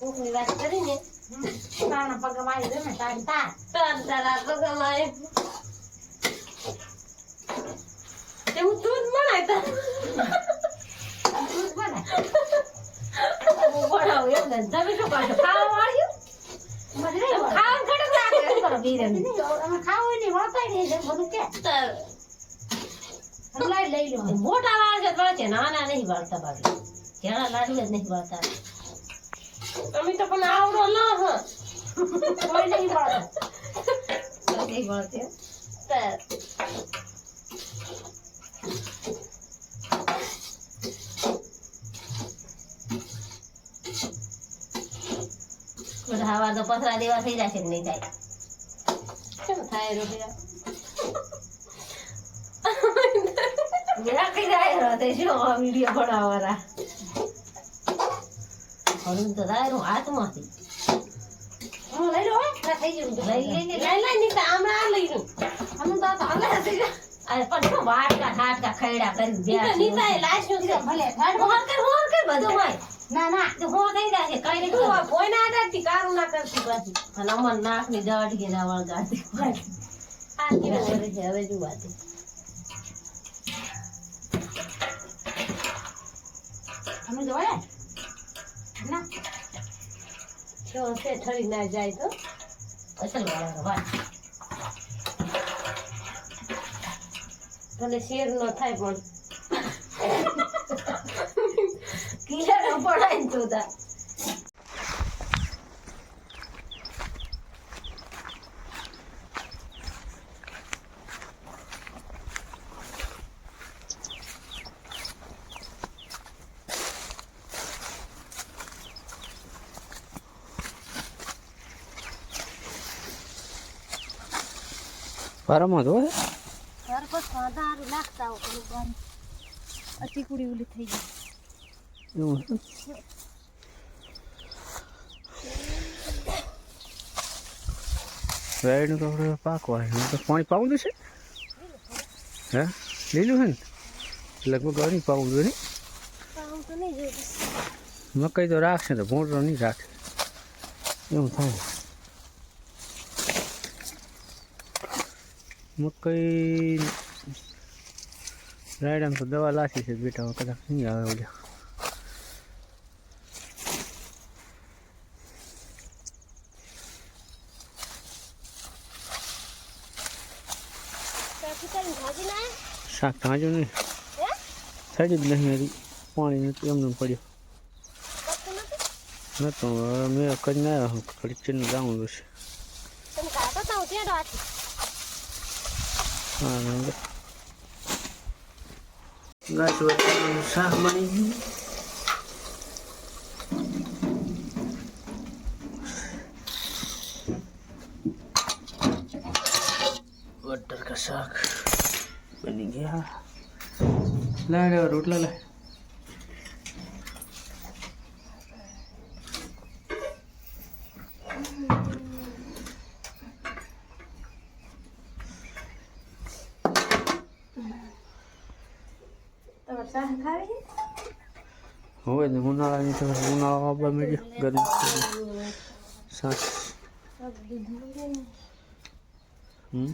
કોકની વાત કરીને તારના પગે વાળી દે ને તાર તાર. તારા પગમાં તે હું દૂધ બનાય તાર દૂધ બને હું બનાવું એમ ને? તમે શું કરશો ખાવા વાળ્યું નહીં વળે. ખાવા ઘડક લાગે એમ કરો બીરે નહીં વળે. અમે ખાવું હોય ને નહીં બધું કે. લઈ લઈ લો મોટા વાળ તો છે. નાના નહીં વાળતા બાકી. ઘણા લાડુ જ નહીં વાળતા. તમે તો પણ આવડો ન હ. કોઈ નહીં વાળો. નથી વાળતે તાર. હવા તો પથરા દેવા થઈ જશે નહીં થાય. કેમ થાય રોટલા મેરા કઈ જાય તે શું વીડિયો બનાવવાના. હળું તો થાય હાથમાંથી. લઈ લો થઈ ગયું. લઈ લઈ લઈ લઈ લઉં તો અરે પણ વાટકા ઠાટકા ખૈડા કરી ગયા નીતા લાશ્યું છે. ભલે હોર કર હોર કર બધું હોય ના ના. તો હો થઈ જશે કઈ નહીં તું કોઈ ના આડાતી કારું ના કરતી પાછી. અને અમર નાકની દાઢ કે ના વળગાતી આ કેવા કરે છે હવે જો વાત અમે જોયે? ના. ઠરી ના જાય તો. અસલ વાળા વાત શેર ન થાય પણ. પડાય ને તું તાર વારામાં જોવે ઘર પર સાદારું નાખતા હો પેલું બારી. અતી કુડી ઉલી થઈ ગઈ. એવું છે. રાઈડનું તો આપણે પાકવા છે. તો પાણી પાવું દેશે હે? લીલું છે ને? લગભગ ઘણી પાવું જોઈએ નહીં મકાઈ તો રાખશે તો ભૂંડરો નહીં રાખે. એવું થાય. મકાઈ રાયડામાં તો દવા લાખી છે બેટા કદાચ નહીં આવે ઓલા. ના શાક તાજો નહીં. થઈ જ નહીં હજી. પાણી નથી એમને એમ પડ્યો. નતો મેં કરીને આવ્યો ઘડી ચીન જાઉં છે તમે કાઢો તો હું ત્યાં ડોથી હા હવે ગાય વચ્ચેનું શાક બની ગયું. વટર કા શાક બની ગયા. લાડ્યો રોટલા લાય હવે ને ઉનાળાની તો ઉનાળો આવવા મળ્યો ગરમી સાસ હમ?